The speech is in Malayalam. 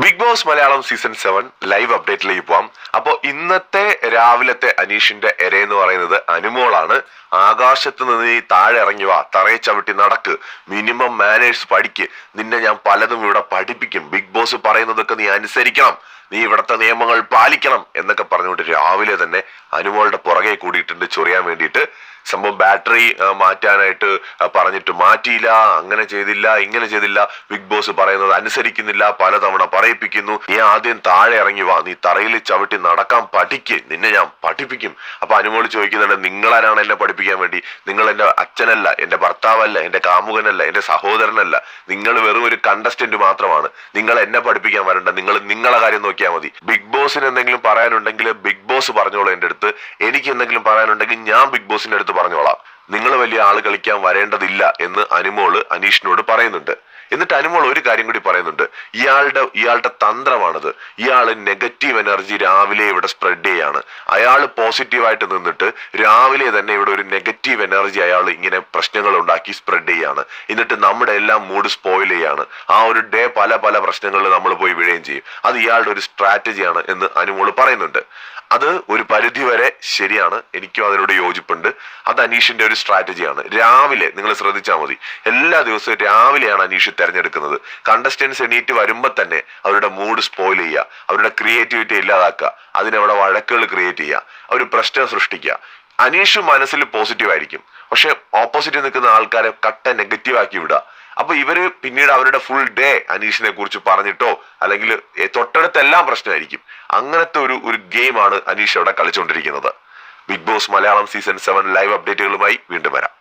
Bigg Boss Malayalam season seven live അപ്ഡേറ്റിലേക്ക് പോവാം. അപ്പോൾ ഇന്നത്തെ രാവിലത്തെ അനീഷിന്റെ എര എന്ന് പറയുന്നത് അനുമോളാണ്. ആകാശത്ത് നിന്ന് നീ താഴെ ഇറങ്ങി വാ തറയെ ചവിട്ടി നടക്ക്. മിനിമം മാനേഴ്സ് പഠിക്ക്. നിന്നെ ഞാൻ പലതും ഇവിടെ പഠിപ്പിക്കും. ബിഗ് ബോസ് പറയുന്നതൊക്കെ നീ അനുസരിക്കണം. നീ ഇവിടുത്തെ നിയമങ്ങൾ പാലിക്കണം എന്നൊക്കെ പറഞ്ഞുകൊണ്ട് രാവിലെ തന്നെ അനുമോളുടെ പുറകെ കൂടിയിട്ടുണ്ട് ചൊറിയാൻ വേണ്ടിയിട്ട്. സംഭവം ബാറ്ററി മാറ്റാനായിട്ട് പറഞ്ഞിട്ട് മാറ്റിയില്ല അങ്ങനെ ചെയ്തില്ല ഇങ്ങനെ ചെയ്തില്ല. ബിഗ് ബോസ് പറയുന്നത് അനുസരിക്കുന്നില്ല പലതവണ പറയിപ്പിക്കുന്നു. നീ ആദ്യം താഴെ ഇറങ്ങി വാ. നീ തറയിൽ ചവിട്ടി നടക്കാൻ പഠിക്ക്. നിന്നെ ഞാൻ പഠിപ്പിക്കും. അപ്പൊ അനുമോൾ ചോദിക്കുന്നുണ്ട് നിങ്ങളാരാണ് എന്നെ പഠിപ്പിക്കാൻ വേണ്ടി? നിങ്ങൾ എന്റെ അച്ഛനല്ല എന്റെ ഭർത്താവല്ല എന്റെ കാമുകനല്ല എന്റെ സഹോദരനല്ല. നിങ്ങൾ വെറും ഒരു കണ്ടസ്റ്റന്റ് മാത്രമാണ്. നിങ്ങൾ എന്നെ പഠിപ്പിക്കാൻ വരണ്ട. നിങ്ങൾ നിങ്ങളെ കാര്യം നോക്കിയാൽ മതി. ബിഗ് ബോസിന് എന്തെങ്കിലും പറയാനുണ്ടെങ്കിൽ ബിഗ് ബോസ് പറഞ്ഞോളൂ എന്റെ അടുത്ത്. എനിക്ക് എന്തെങ്കിലും പറയാനുണ്ടെങ്കിൽ ഞാൻ ബിഗ് ബോസിന്റെ അടുത്ത് പറഞ്ഞോളാം. നിങ്ങൾ വലിയ ആൾ കളിക്കാൻ വരേണ്ടതില്ല എന്ന് അനുമോൾ അനീഷിനോട് പറയുന്നുണ്ട്. എന്നിട്ട് അനുമോൾ ഒരു കാര്യം കൂടി പറയുന്നുണ്ട്. ഇയാളുടെ ഇയാളുടെ തന്ത്രമാണത്. ഇയാൾ നെഗറ്റീവ് എനർജി രാവിലെ ഇവിടെ സ്പ്രെഡ് ചെയ്യാണ്. അയാൾ പോസിറ്റീവായിട്ട് നിന്നിട്ട് രാവിലെ തന്നെ ഇവിടെ ഒരു നെഗറ്റീവ് എനർജി അയാൾ ഇങ്ങനെ പ്രശ്നങ്ങൾ ഉണ്ടാക്കി സ്പ്രെഡ് ചെയ്യാണ്. എന്നിട്ട് നമ്മുടെ എല്ലാം മൂഡ് സ്പോയിൽ ചെയ്യാണ്. ആ ഒരു ഡേ പല പല പ്രശ്നങ്ങളിൽ നമ്മൾ പോയി വീഴുകയും ചെയ്യും. അത് ഇയാളുടെ ഒരു സ്ട്രാറ്റജിയാണ് എന്ന് അനുമോൾ പറയുന്നുണ്ട്. അത് ഒരു പരിധി വരെ ശരിയാണ്. എനിക്കും അതിനോട് യോജിപ്പുണ്ട്. അത് അനീഷിന്റെ ഒരു സ്ട്രാറ്റജിയാണ്. രാവിലെ നിങ്ങൾ ശ്രദ്ധിച്ചാൽ മതി. എല്ലാ ദിവസവും രാവിലെയാണ് അനീഷ് തിരഞ്ഞെടുക്കുന്നത്. കണ്ടസ്റ്റൻസ് എണീറ്റ് വരുമ്പോൾ തന്നെ അവരുടെ മൂഡ് സ്പോയിൽ ചെയ്യുക. അവരുടെ ക്രിയേറ്റിവിറ്റി ഇല്ലാതാക്കുക. അതിനവിടെ വഴക്കുകൾ ക്രിയേറ്റ് ചെയ്യുക. ഒരു പ്രശ്നം സൃഷ്ടിക്കുക. അനീഷ് മനസ്സിൽ പോസിറ്റീവ് ആയിരിക്കും. പക്ഷെ ഓപ്പോസിറ്റ് നിൽക്കുന്ന ആൾക്കാരെ കട്ട നെഗറ്റീവ് ആക്കി വിടുക. അപ്പൊ ഇവർ പിന്നീട് അവരുടെ ഫുൾ ഡേ അനീഷിനെ കുറിച്ച് പറഞ്ഞിട്ടോ അല്ലെങ്കിൽ തൊട്ടടുത്തെല്ലാം പ്രശ്നമായിരിക്കും. അങ്ങനത്തെ ഒരു ഒരു ഗെയിമാണ് അനീഷ് അവിടെ കളിച്ചുകൊണ്ടിരിക്കുന്നത് Bigg Boss Malayalam season seven live അപ്ഡേറ്റുകളുമായി വീണ്ടും വരാം.